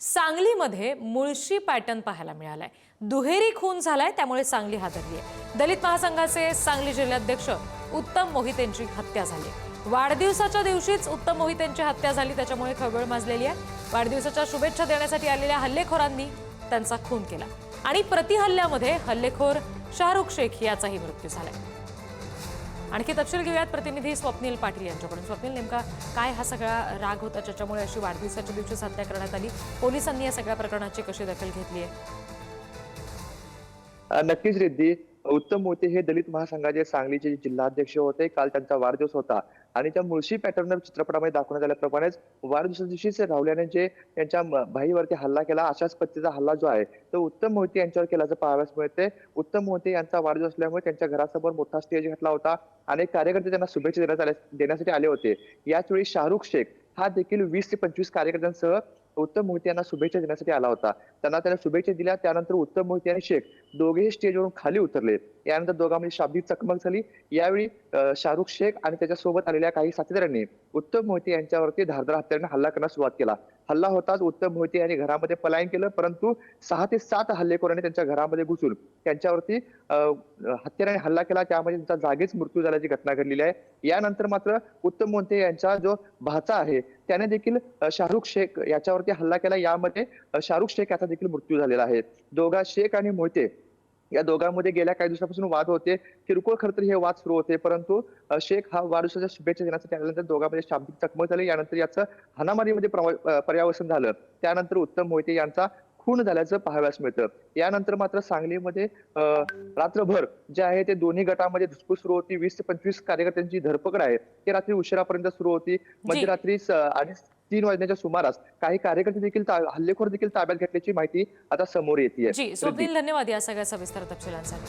सांगलीमध्ये मुळशी पॅटर्न पाहायला मिळालाय. दुहेरी खून झालाय त्यामुळे सांगली हादरली आहे. दलित महासंघाचे सांगली जिल्हाध्यक्ष उत्तम मोहितेंची हत्या झाली वाढदिवसाच्या दिवशीच उत्तम मोहितेंची हत्या झाली त्याच्यामुळे खळबळ माजलेली आहे. वाढदिवसाच्या शुभेच्छा देण्यासाठी आलेल्या हल्लेखोरांनी त्यांचा खून केला. आणि प्रतिहल्ल्यामध्ये हल्लेखोर शाहरुख शेख याचाही मृत्यू झालाय. आणखी तपशील घेऊयात. प्रतिनिधी स्वप्नील पाटील यांच्याकडून. स्वप्नील नेमका काय हा सगळा राग होता? ज्याच्यामुळे अशी वाढदिवसाच्या दिवशीच हत्या करण्यात आली. पोलिसांनी या सगळ्या प्रकरणाची कशी दखल घेतली आहे? नक्कीच रिद्धी. उत्तम मोते हे दलित महासंघाचे सांगलीचे जिल्हाध्यक्ष होते. काल त्यांचा वाढदिवस होता. आणि त्या मुळशी पॅटर्न चित्रपटामध्ये दाखवण्यात आल्याप्रमाणेच वाढदिवसा दिवशीच राहुल्याने जे त्यांच्या भाईवरती हल्ला केला. अशाच पद्धतीचा हल्ला जो आहे तो उत्तम मोहिते यांच्यावर केल्याचं पाहाव्यास मिळते. उत्तम मोहिते यांचा वाढदिवस असल्यामुळे त्यांच्या घरासमोर मोठा स्टेज घातला होता. अनेक कार्यकर्ते त्यांना शुभेच्छा देण्यात आल्या देण्यासाठी आले होते. याचवेळी शाहरुख शेख हा देखील वीस ते पंचवीस कार्यकर्त्यांसह उत्तम मोहिते यांना शुभेच्छा देण्यासाठी आला होता. त्यांना त्यांना शुभेच्छा दिल्या त्यानंतर उत्तम मोहिते आणि शेख दोघेही स्टेजवरून खाली उतरले. यानंतर दोघांमध्ये शाब्दिक चकमक झाली. यावेळी शाहरुख शेख आणि त्याच्यासोबत आलेल्या काही साथीदारांनी उत्तम मोहिते यांच्यावरती धारदार हत्याराने हल्ला करण्यास सुरुवात केला. हल्ला होताच उत्तम मोहिते यांनी घरामध्ये पलायन केलं परंतु सहा ते सात हल्लेखोरांनी त्यांच्या घरामध्ये घुसून त्यांच्यावरती अं, हत्याराने हल्ला केला. त्यामध्ये त्यांचा जागीच मृत्यू झाल्याची घटना घडलेली आहे. यानंतर मात्र उत्तम मोहिते यांचा जो भाचा आहे त्याने देखील शाहरुख शेख याच्यावरती हल्ला केला. यामध्ये शाहरुख शेख याचा देखील मृत्यू झालेला आहे. दोघा शेख आणि मोहिते या दोघांमध्ये गेल्या काही दिवसापासून वाद होते. किरकोळ खरं तर हे वाद सुरू होते परंतु शेख हा वाढदिवसाच्या शुभेच्छा देण्यासाठी आल्यानंतर दोघांमध्ये शाब्दिक चकमक झाली. यानंतर याचं हानामारीमध्ये पर्यावसन झालं. त्यानंतर उत्तम मोहिते यांचा खून झाल्याचं पाहाव्यास मिळतं. यानंतर मात्र सांगलीमध्ये अं, रात्रभर जे आहे ते दोन्ही गटामध्ये धुसफूस सुरू होती. वीस ते पंचवीस कार्यकर्त्यांची धरपकड आहे. ती रात्री उशिरापर्यंत सुरू होती. मध्यरात्री स- आणि तीन वाजण्याच्या सुमारास काही कार्यकर्ते देखील हल्लेखोर देखील ताब्यात घेतल्याची माहिती आता समोर येते धन्यवाद या सगळ्या सविस्तर तपशिलांसाठी.